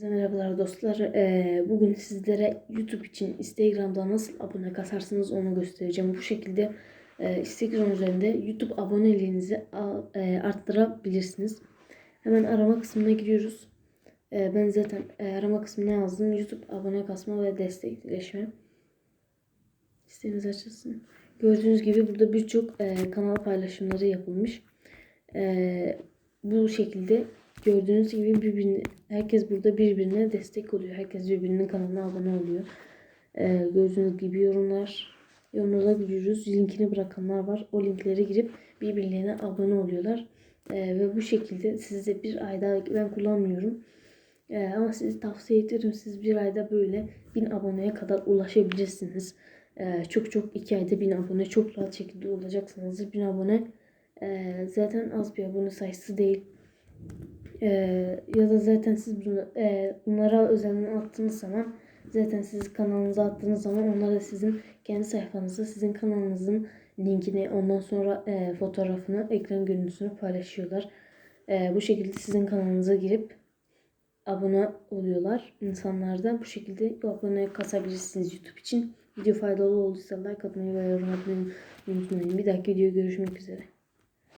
Merhabalar dostlar. Ee, bugün sizlere YouTube için Instagram'da nasıl abone kasarsınız onu göstereceğim. Bu şekilde e, Instagram üzerinde YouTube aboneliğinizi e, arttırabilirsiniz. Hemen arama kısmına giriyoruz. E, ben zaten arama kısmına yazdım. YouTube abone kasma ve destekleşme. Sitemiz açılsın. Gördüğünüz gibi burada birçok kanal paylaşımları yapılmış. Bu şekilde gördüğünüz gibi birbirine, herkes burada birbirine destek oluyor. Herkes birbirinin kanalına abone oluyor. E, gördüğünüz gibi yorumlar yorumlara giriyoruz. Linkini bırakanlar var. O linklere girip birbirlerine abone oluyorlar. E, ve bu şekilde size bir ayda ben kullanmıyorum. E, ama sizi tavsiye ederim. Siz bir ayda böyle 1000 aboneye kadar ulaşabilirsiniz. E, çok çok iki ayda 1000 abone çok rahat şekilde olacaksınız. 1000 abone e, zaten az bir abone sayısı değil. E, ya da zaten siz bunu, e, bunlara özelden attığınız zaman zaten siz kanalınıza attığınız zaman onlar da sizin kendi sayfanızda sizin kanalınızın linkini ondan sonra e, fotoğrafını ekran görüntüsünü paylaşıyorlar. E, bu şekilde sizin kanalınıza girip abone oluyorlar insanlar da bu şekilde abone kasabilirsiniz YouTube için. Video faydalı olduysa like atmayı ve yorum atmayı unutmayın. Bir dahaki videoda görüşmek üzere.